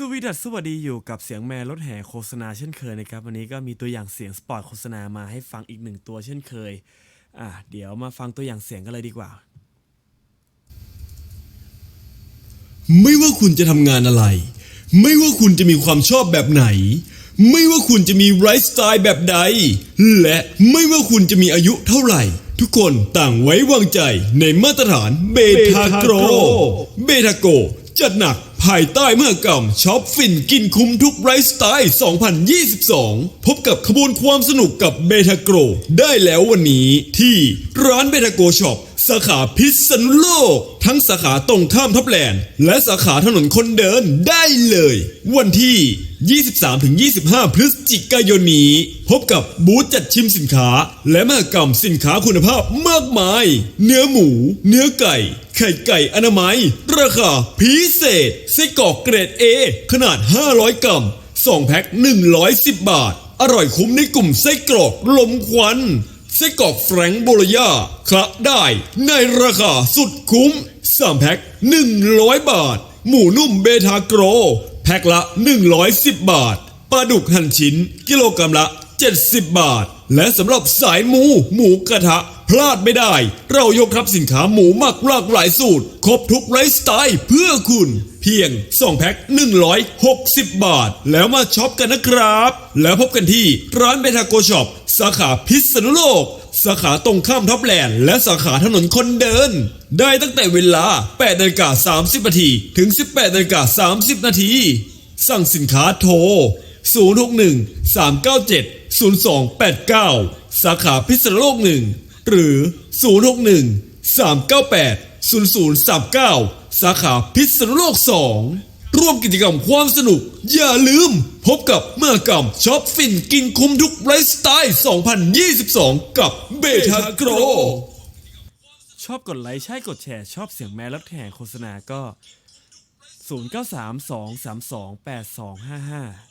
สวีดัสสวัสดีอยู่กับเสียงแมวรถแห่โฆษณาเช่นเคยนะครับ วันนี้ก็มีตัวอย่างเสียงสปอตโฆษณามาให้ฟังอีกหนึ่งตัวเช่นเคย อะเดี๋ยวมาฟังตัวอย่างเสียงกันเลยดีกว่า ไม่ว่าคุณจะทำงานอะไร ไม่ว่าคุณจะมีความชอบแบบไหน ไม่ว่าคุณจะมีไลฟ์สไตล์แบบใด และไม่ว่าคุณจะมีอายุเท่าไหร่ ทุกคนต่างไว้วางใจในมาตรฐานเบทาโกรเบทาโกจัดหนัก ภายใต้เมหกรรมช็อปฟินกินคุ้มทุกไลฟ์สไตล์ 2022 พบกับขบวนความสนุกกับเบทาโกร ได้แล้ววันนี้ที่ร้านเบทาโกช็อป สาขาพิษณุโลก ทั้งสาขาตรงข้ามทับแลนและสาขาถนนคนเดินได้เลย วันที่ 23-25 พฤศจิกายนนี้ พบกับบูธจัดชิมสินค้า และมหกรรมสินค้าคุณภาพมากมาย เนื้อหมู เนื้อไก่ ไข่ไก่อนามัย ราคาพิเศษไส้กรอกเกรด A ขนาด 500 กรัม2แพ็ค110 บาท อร่อยคุ้มในกลุ่มไส้กรอกลมควัน ไส้กรอกแฟรงโบโลยาคละได้ในราคาสุดคุ้ม 3 แพ็ค 100 บาท หมูนุ่มเบทาโกร แพ็คละ 110 บาทปลาดุกหั่นชิ้น กิโลกรัมละ 70 บาท และสำหรับสายหมู หมูกระทะ พลาดไม่ได้ เรายกทับสินค้าหมูมากหลากหลายสูตร ครบทุกไลฟ์สไตล์เพื่อคุณ เพียง 2 แพ็ค 160 บาท แล้วมาช็อปกันนะครับ แล้วพบกันที่ร้านเบทาโกช็อปสาขาพิษณุโลก สาขาตรงข้ามท็อปแลนด์และสาขาถนนคนเดิน ได้ตั้งแต่เวลา8นาฬิกา30นาทีถึง 18นาฬิกา30นาทีสั่งสินค้าโทร 061 397 0289 สาขาพิษณุโลกหนึ่ง หรือ 061 398 0039 สาขาพิษณุโลก 2 ร่วมกิจกรรมความสนุก อย่าลืม พบกับเมื่อกรรมช็อปฟินกินคุ้มทุกไลฟ์สไตล์ 2022 กับเบทาโกร ชอบกดไลค์ ใช่กดแชร์ ชอบเสียงแมวรถแห่โฆษณาก็ 0932328255